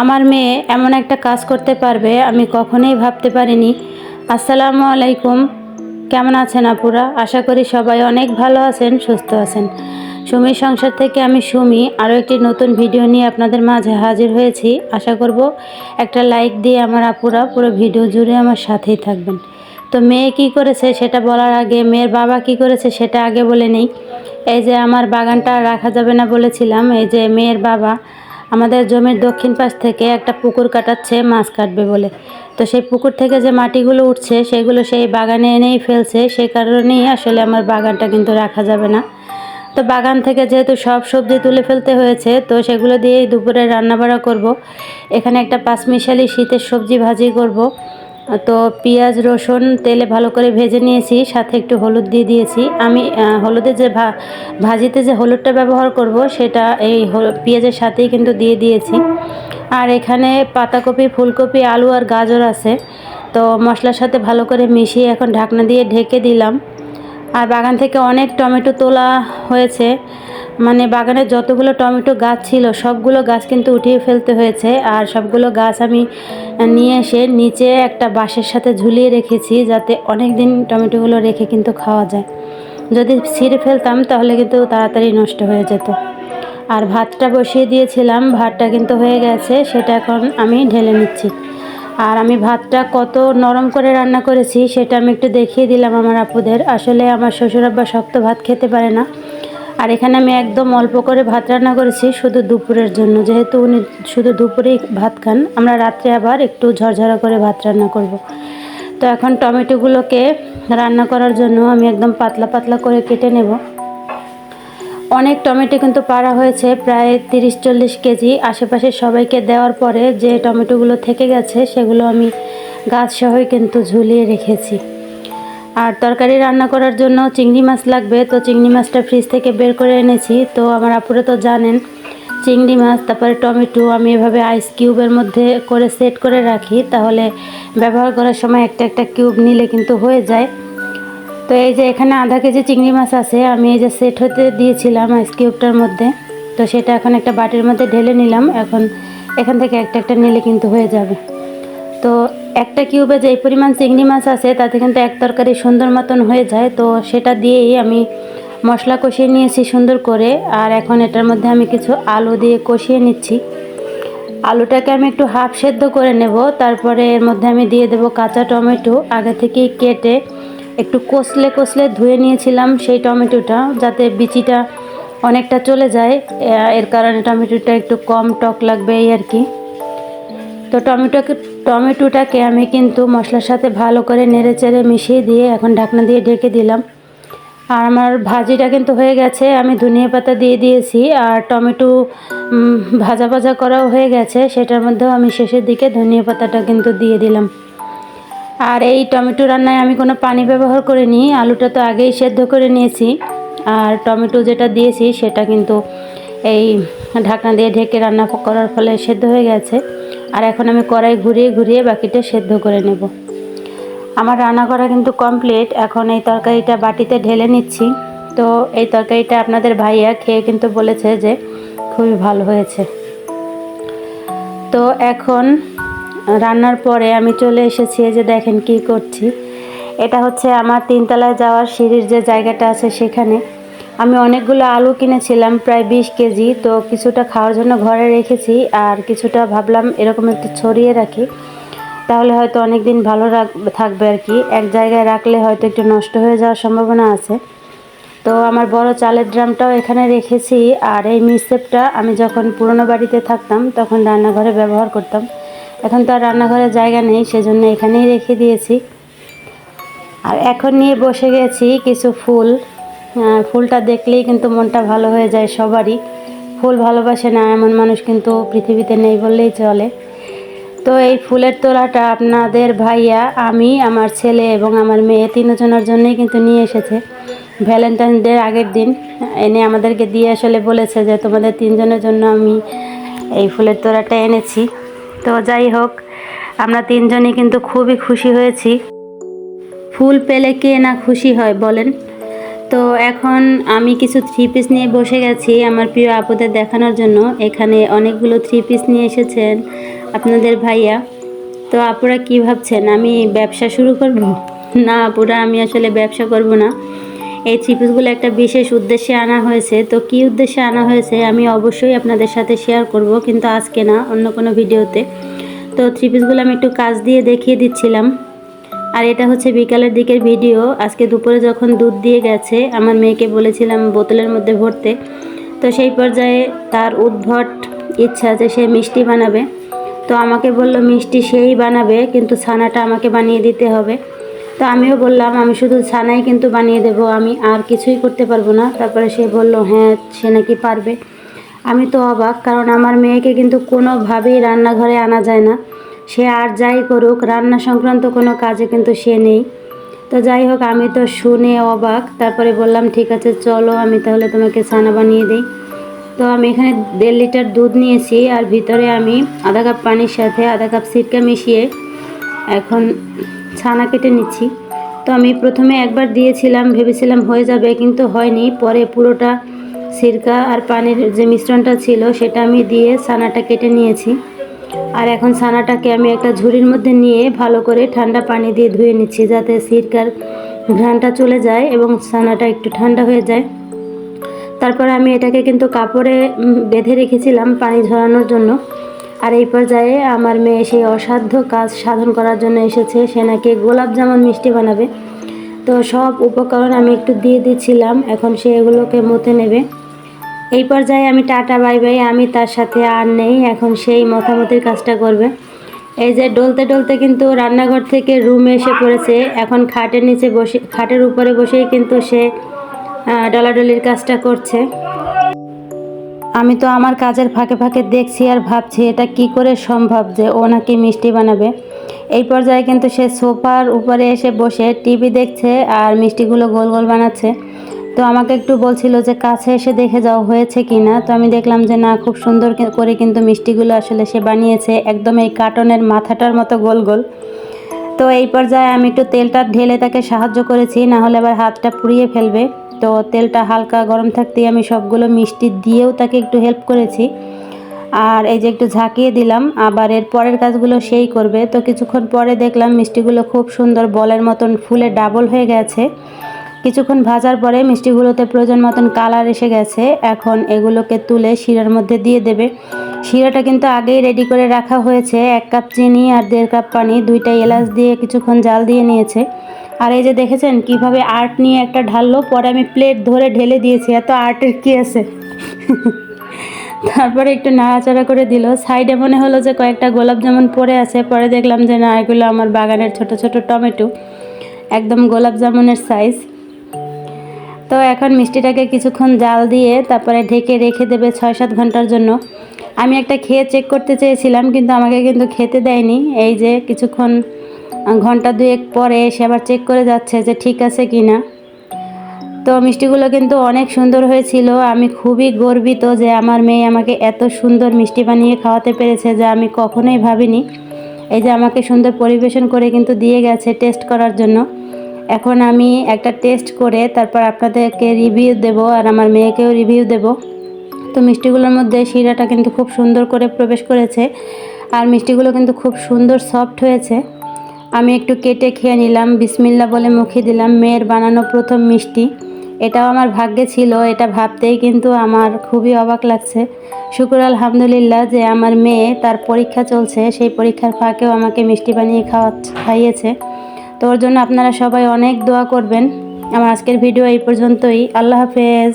আমার মেয়ে এমন একটা কাজ করতে পারবে, আমি কখনোই ভাবতে পারিনি। আসসালামু আলাইকুম। কেমন আছেন আপুরা? আশা করি সবাই অনেক ভালো আছেন, সুস্থ আছেন। সুমির সংসার থেকে আমি সুমি, আরও একটি নতুন ভিডিও নিয়ে আপনাদের মাঝে হাজির হয়েছি। আশা করব একটা লাইক দিয়ে আমার আপুরা পুরো ভিডিও জুড়ে আমার সাথেই থাকবেন। তো মেয়ে কি করেছে সেটা বলার আগে, মেয়ের বাবা কি করেছে সেটা আগে বলে নেই। এই যে আমার বাগানটা রাখা যাবে না বলেছিলাম, এই যে মেয়ের বাবা আমাদের জমির দক্ষিণ পাশ থেকে একটা পুকুর কাটাচ্ছে, মাছ কাটবে বলে। তো সেই পুকুর থেকে যে মাটিগুলো উঠছে, সেগুলো সেই বাগানে এনেই ফেলছে। সেই কারণেই আসলে আমার বাগানটা কিন্তু রাখা যাবে না। তো বাগান থেকে যেহেতু সব সবজি তুলে ফেলতে হয়েছে, তো সেগুলো দিয়েই দুপুরে রান্নাবাড়া করব। এখানে একটা পাঁচমিশালি শীতের সবজি ভাজি করব। তো পেঁয়াজ, রসুন তেলে ভালো করে ভেজে নিয়েছি, সাথে একটু হলুদ দিয়ে দিয়েছি। আমি হলুদে যে ভাজিতে যে হলুদটা ব্যবহার করব, সেটা এই পেঁয়াজের সাথেই কিন্তু দিয়ে দিয়েছি। আর এখানে পাতাকপি, ফুলকপি, আলু আর গাজর আছে। তো মশলার সাথে ভালো করে মিশিয়ে এখন ঢাকনা দিয়ে ঢেকে দিলাম। আর বাগান থেকে অনেক টমেটো তোলা হয়েছে। মানে বাগানে যতগুলো টমেটো গাছ ছিল, সবগুলো গাছ কিন্তু উঠিয়ে ফেলতে হয়েছে। আর সবগুলো গাছ আমি নিয়ে এসে নিচে একটা বাঁশের সাথে ঝুলিয়ে রেখেছি যাতে অনেক দিন টমেটোগুলো রেখে কিন্তু খাওয়া যায়। যদি ছিঁড়ে ফেলতাম তাহলে কিন্তু তাড়াতাড়ি নষ্ট হয়ে যেত। আর ভাতটা বসিয়ে দিয়েছিলাম, ভাতটা কিন্তু হয়ে গেছে, সেটা এখন আমি ঢেলে নিচ্ছি। আর আমি ভাতটা কত নরম করে রান্না করেছি, সেটা আমি একটু দেখিয়ে দিলাম আমার আপুদের। আসলে আমার শ্বশুর আব্বা শক্ত ভাত খেতে পারে না। আর এখানে আমি একদম অল্প করে ভাত রান্না করেছি শুধু দুপুরের জন্য। যেহেতু উনি শুধু দুপুরেই ভাত খান, আমরা রাত্রে আবার একটু ঝরঝরা করে ভাত রান্না করব। তো এখন টমেটোগুলোকে রান্না করার জন্য আমি একদম পাতলা পাতলা করে কেটে নেব। অনেক টমেটো কিন্তু পাড়া হয়েছে, প্রায় তিরিশ চল্লিশ কেজি। আশেপাশে সবাইকে দেওয়ার পরে যে টমেটোগুলো থেকে গেছে, সেগুলো আমি গাছ সহই কিন্তু ঝুলিয়ে রেখেছি। আর তরকারি রান্না করার জন্য চিংড়ি মাছ লাগবে। তো চিংড়ি মাছটা ফ্রিজ থেকে বের করে এনেছি। তো আমার আপুরে তো জানেন, চিংড়ি মাছ, তারপরে টমেটো, আমি এভাবে আইস কিউবের মধ্যে করে সেট করে রাখি। তাহলে ব্যবহার করার সময় একটা একটা কিউব নিলে কিন্তু হয়ে যায়। তো এই যে এখানে আধা কেজি চিংড়ি মাছ আছে, আমি এই যে সেট হতে দিয়েছিলাম আইস কিউবটার মধ্যে। তো সেটা এখন একটা বাটির মধ্যে ঢেলে নিলাম। এখন এখান থেকে একটা একটা নিলে কিন্তু হয়ে যাবে। তো একটা কিউবে যে পরিমাণ চিংড়ি মাছ আছে, তাতে কিন্তু এক তরকারি সুন্দর মতন হয়ে যায়। তো সেটা দিয়েই আমি মশলা কষিয়ে নিয়েছি সুন্দর করে। আর এখন এটার মধ্যে আমি কিছু আলু দিয়ে কষিয়ে নিচ্ছি। আলুটাকে আমি একটু হাফ সেদ্ধ করে নেব। তারপরে এর মধ্যে আমি দিয়ে দেব কাঁচা টমেটো। আগে থেকেই কেটে একটু কষলে কষলে ধুয়ে নিয়েছিলাম সেই টমেটোটা, যাতে বিচিটা অনেকটা চলে যায়। এর কারণে টমেটোটা একটু কম টক লাগবে এই আর কি। তো টমেটোকে টমেটোটাকে আমি কিন্তু মশলার সাথে ভালো করে নেড়ে চেড়ে মিশিয়ে দিয়ে এখন ঢাকনা দিয়ে ঢেকে দিলাম। আর আমার ভাজিটা কিন্তু হয়ে গেছে, আমি ধনিয়া পাতা দিয়ে দিয়েছি আর টমেটো ভাজা ভাজা করাও হয়ে গেছে। সেটার মধ্যেও আমি শেষের দিকে ধনিয়া পাতাটা কিন্তু দিয়ে দিলাম। আর এই টমেটো রান্নায় আমি কোনো পানি ব্যবহার করিনি, আলুটা তো আগেই সেদ্ধ করে নিয়েছি। আর টমেটো যেটা দিয়েছি সেটা কিন্তু এই ঢাকনা দিয়ে ঢেকে রান্না করার ফলে সেদ্ধ হয়ে গেছে। আর এখন আমি কড়াই ঘুরিয়ে ঘুরিয়ে বাকিটা সেদ্ধ করে নেব। আমার রান্না করা কিন্তু কমপ্লিট এখন এই তরকারিটা বাটিতে ঢেলে নিচ্ছি। তো এই তরকারিটা আপনাদের ভাইয়া খেয়ে কিন্তু বলেছে যে খুবই ভালো হয়েছে। তো এখন রান্নার পরে আমি চলে এসেছি যে দেখেন কি করছি। এটা হচ্ছে আমার তিনতলায় যাওয়ার সিঁড়ির যে জায়গাটা আছে সেখানে। আমি অনেকগুলো আলু কিনেছিলাম, প্রায় বিশ কেজি, তো কিছুটা খাওয়ার জন্য ঘরে রেখেছি আর কিছুটা ভাবলাম এরকম একটু ছড়িয়ে রাখি। তাহলে হয়তো অনেক দিন ভালো থাকবে আর কি। এক জায়গায় রাখলে হয়তো একটু নষ্ট হয়ে যাওয়ার সম্ভাবনা আছে। তো আমার বড় চালের ড্রামটাও এখানে রেখেছি আর এই মিসেপটা আমি যখন পুরনো বাড়িতে থাকতাম তখন রান্নাঘরে ব্যবহার করতাম। এখন তো আর রান্নাঘরে জায়গা নেই, সেজন্য এখানেই রেখে দিয়েছি। আর এখন নিয়ে বসে গেছি কিছু ফুল। ফুলটা দেখলেই কিন্তু মনটা ভালো হয়ে যায় সবারই। ফুল ভালোবাসে না এমন মানুষ কিন্তু পৃথিবীতে নেই বললেই চলে। তো এই ফুলের তোড়াটা আপনাদের ভাইয়া, আমি, আমার ছেলে এবং আমার মেয়ে তিনজনের জন্যই কিন্তু নিয়ে এসেছে। ভ্যালেন্টাইন ডের আগের দিন এনে আমাদেরকে দিয়ে আসলে বলেছে যে তোমাদের তিনজনের জন্য আমি এই ফুলের তোড়াটা এনেছি। তো যাই হোক, আমরা তিনজনই কিন্তু খুবই খুশি হয়েছি। ফুল পেলে কে না খুশি হয় বলেন। তো এখন আমি কিছু থ্রি পিস নিয়ে বসে গেছি আমার প্রিয় আপুদের দেখানোর জন্য। এখানে অনেকগুলো থ্রি পিস নিয়ে এসেছেন আপনাদের ভাইয়া। তো আপুরা কি ভাবছেন, আমি ব্যবসা শুরু করব? না আপুরা, আমি আসলে ব্যবসা করব না। এই থ্রি পিসগুলো একটা বিশেষ উদ্দেশ্যে আনা হয়েছে। তো কি উদ্দেশ্যে আনা হয়েছে আমি অবশ্যই আপনাদের সাথে শেয়ার করব, কিন্তু আজকে না, অন্য কোনো ভিডিওতে তো। থ্রি পিসগুলো আমি একটু কাজ দিয়ে দেখিয়ে দিচ্ছিলাম। আর এটা হচ্ছে বিকালের দিকের ভিডিও। আজকে দুপুরে যখন দুধ দিয়ে গেছে, আমার মেয়েকে বলেছিলাম বোতলের মধ্যে ভরতে। তো সেই পর্যায়ে তার উদ্ভট ইচ্ছা যে সে মিষ্টি বানাবে। তো আমাকে বলল, মিষ্টি সেই বানাবে, কিন্তু ছানাটা আমাকে বানিয়ে দিতে হবে। তো আমিও বললাম, আমি শুধু ছানাই কিন্তু বানিয়ে দেব, আমি আর কিছুই করতে পারব না। তারপরে সে বলল হ্যাঁ সে নাকি পারবে। আমি তো অবাক, কারণ আমার মেয়েকে কিন্তু কোনোভাবেই রান্নাঘরে আনা যায় না। সে আর যাই করুক, রান্না সংক্রান্ত কোনো কাজে কিন্তু সে নেই। তো যাই হোক, আমি তো শুনে অবাক, তারপরে বললাম, ঠিক আছে, চলো, আমি তাহলে তোমাকে ছানা বানিয়ে দিই। তো আমি এখানে দেড় লিটার দুধ নিয়েছি, আর ভিতরে আমি আধা কাপ পানির সাথে আধা কাপ সিরকা মিশিয়ে এখন ছানা কেটে নিচ্ছি। তো আমি প্রথমে একবার দিয়েছিলাম, ভেবেছিলাম হয়ে যাবে, কিন্তু হয়নি। পরে পুরোটা সিরকা আর পানির যে মিশ্রণটা ছিল, সেটা আমি দিয়ে ছানাটা কেটে নিয়েছি। আর এখন ছানাটাকে আমি একটা ঝুড়ির মধ্যে নিয়ে ভালো করে ঠান্ডা পানি দিয়ে ধুয়ে নিচ্ছি যাতে সিরকার ঘ্রাণটা চলে যায় এবং ছানাটা একটু ঠান্ডা হয়ে যায়। তারপরে আমি এটাকে কিন্তু কাপড়ে বেঁধে রেখেছিলাম পানি ঝরানোর জন্য। আর এই পর্যায়ে আমার মেয়ে সেই অসাধ্য কাজ সাধন করার জন্য এসেছে। সে নাকি গোলাপ জামুন মিষ্টি বানাবে। তো সব উপকরণ আমি একটু দিয়ে দিচ্ছিলাম। এখন সে এগুলোকে মতে নেবে। এই পর্যায়ে আমি টাটা, বাই বাই। আমি তার সাথে আর নেই। এখন সেই মতামতের কাজটা করবে। এই যে ডলতে ডলতে কিন্তু রান্নাঘর থেকে রুমে এসে পড়েছে। এখন খাটের নিচে বসে খাটের উপরে বসেই কিন্তু সে ডলাডলির কাজটা করছে। আমি তো আমার কাজের ফাঁকে ফাঁকে দেখছি আর ভাবছি, এটা কি করে সম্ভব যে ও নাকি মিষ্টি বানাবে? এই পর্যায়ে কিন্তু সে সোফার উপরে এসে বসে টিভি দেখছে আর মিষ্টিগুলো গোল গোল বানাচ্ছে। তো আমাকে একটু বলছিল যে কাছে এসে দেখে যাও হয়েছে কি না তো আমি দেখলাম যে না, খুব সুন্দর করে কিন্তু মিষ্টিগুলো আসলে সে বানিয়েছে। একদম এই কার্টনের মাথাটার মতো গোল গোল। তো এই পর্যায়ে আমি একটু তেলটা ঢেলে তাকে সাহায্য করেছি, না হলে আবার হাতটা পুড়িয়ে ফেলবে। তো তেলটা হালকা গরম থাকতেই আমি সবগুলো মিষ্টি দিয়েও তাকে একটু হেল্প করেছি। আর এই যে একটু ঝাঁকিয়ে দিলাম, আবার এর পরের কাজগুলো সেই করবে। তো কিছুক্ষণ পরে দেখলাম মিষ্টিগুলো খুব সুন্দর বলের মতন ফুলে ডাবল হয়ে গেছে। কিছুক্ষণ ভাজার পরে মিষ্টিগুলোতে প্রয়োজন মতন কালার এসে গেছে। এখন এগুলোকে তুলে শিরার মধ্যে দিয়ে দেবে। শিরাটা কিন্তু আগেই রেডি করে রাখা হয়েছে। এক কাপ চিনি আর দেড় কাপ পানি, দুইটা এলাচ দিয়ে কিছুক্ষণ জাল দিয়ে নিয়েছে। আর এই যে দেখেছেন কীভাবে আর্ট নিয়ে একটা ঢাললো, পরে আমি প্লেট ধরে ঢেলে দিয়েছি। এত আর্টের কী আছে? তারপরে একটু নাড়াচাড়া করে দিল। সাইডে মনে হলো যে কয়েকটা গোলাপ জামুন পড়ে আছে। পরে দেখলাম যে না, এগুলো আমার বাগানের ছোট ছোট টমেটো। একদম গোলাপ জামুনের সাইজ তো এখন মিষ্টিটাকে কিছুক্ষণ জাল দিয়ে তারপরে ঢেকে রেখে দেবে ছয় সাত ঘণ্টার জন্য। আমি একটা খেয়ে চেক করতে চেয়েছিলাম, কিন্তু আমাকে কিন্তু খেতে দেয়নি। এই যে কিছুক্ষণ, ঘণ্টা দুয়েক পরে সে আবার চেক করে যাচ্ছে যে ঠিক আছে কি না তো মিষ্টিগুলো কিন্তু অনেক সুন্দর হয়েছিল। আমি খুবই গর্বিত যে আমার মেয়ে আমাকে এত সুন্দর মিষ্টি বানিয়ে খাওয়াতে পেরেছে যা আমি কখনোই ভাবিনি। এই যে আমাকে সুন্দর পরিবেশন করে কিন্তু দিয়ে গেছে টেস্ট করার জন্য। এখন আমি একটা টেস্ট করে তারপর আপনাদেরকে রিভিউ দেব আর আমার মেয়েকেও রিভিউ দেব। তো মিষ্টিগুলোর মধ্যে শিরাটা কিন্তু খুব সুন্দর করে প্রবেশ করেছে আর মিষ্টিগুলো কিন্তু খুব সুন্দর সফট হয়েছে। আমি একটু কেটে খেয়ে নিলাম, বিসমিল্লা বলে মুখে দিলাম, মেয়ের বানানো প্রথম মিষ্টি। এটাও আমার ভাগ্যে ছিল, এটা ভাবতেই কিন্তু আমার খুবই অবাক লাগছে। শুকুর আলহামদুলিল্লাহ যে আমার মেয়ে তার পরীক্ষা চলছে, সেই পরীক্ষার ফাঁকেও আমাকে মিষ্টি বানিয়ে খাওয়া খাইয়েছে। তো জন্য আপনারা সবাই অনেক দোয়া করবেন। আমার আজকের ভিডিও এই পর্যন্তই। আল্লাহ হাফেজ।